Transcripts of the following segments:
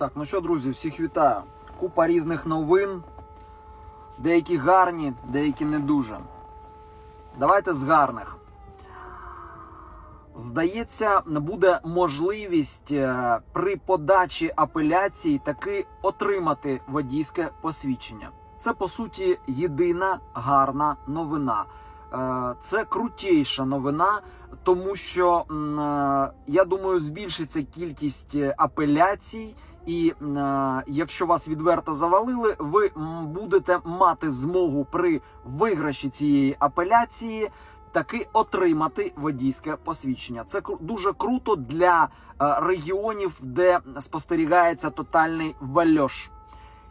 Так, ну що, друзі, всіх вітаю. Купа різних новин. Деякі гарні, деякі не дуже. Давайте з гарних. Здається, буде можливість е, при подачі апеляції таки отримати водійське посвідчення. Це по суті єдина гарна новина. Е, Це крутейша новина, тому що е, я думаю, збільшиться кількість апеляцій, і е, якщо вас відверто завалили, ви будете мати змогу при виграші цієї апеляції таки отримати водійське посвідчення. Це дуже круто для е, регіонів, де спостерігається тотальний вальош.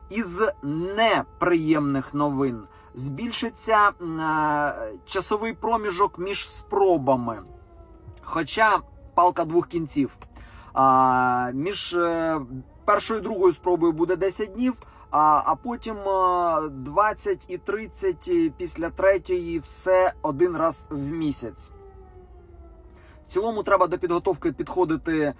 Із неприємних новин збільшиться е, часовий проміжок між спробами. Хоча палка двох кінців. А, між е, першою і другою спробою буде 10 днів, а, а потім е, 20 і 30 після третьої все один раз в місяць. В цілому треба до підготовки підходити.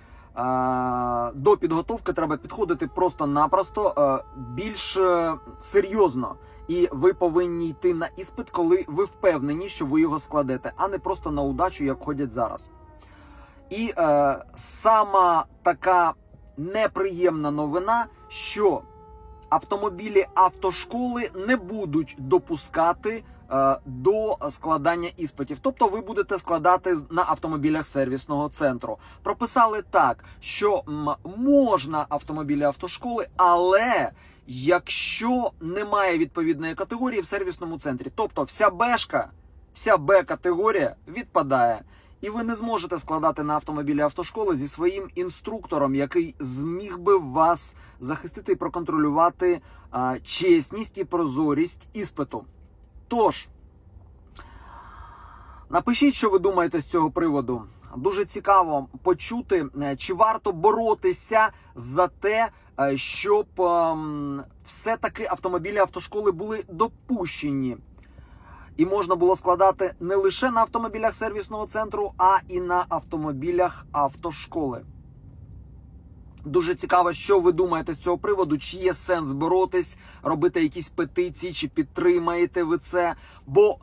До підготовки треба підходити просто-напросто більш е, серйозно. І ви повинні йти на іспит, коли ви впевнені, що ви його складете, а не просто на удачу, як ходять зараз. І е, сама така неприємна новина, що автомобілі автошколи не будуть допускати е, до складання іспитів. Тобто ви будете складати на автомобілях сервісного центру. Прописали так, що можна автомобілі автошколи, але якщо немає відповідної категорії в сервісному центрі, тобто вся бешка, вся Б категорія відпадає. І ви не зможете складати на автомобілі автошколи зі своїм інструктором, який зміг би вас захистити і проконтролювати а, чесність і прозорість іспиту. Тож, напишіть, що ви думаєте з цього приводу. Дуже цікаво почути, е, чи варто боротися за те, е, щоб ем, все-таки автомобілі автошколи були допущені і можна було складати не лише на автомобілях сервісного центру, а і на автомобілях автошколи. Дуже цікаво, що ви думаєте з цього приводу, чи є сенс боротись, робити якісь петиції, чи підтримаєте ви це. Бо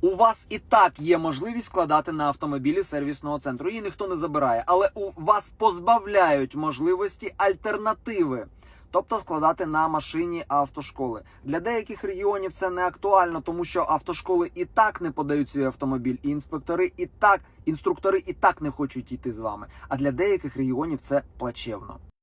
у вас і так є можливість складати на автомобілі сервісного центру. Її ніхто не забирає, але у вас позбавляють можливості альтернативи. Тобто складати на машині автошколи для деяких регіонів це не актуально, тому що автошколи і так не подають свій автомобіль, і інспектори і так інструктори і так не хочуть йти з вами. А для деяких регіонів це плачевно.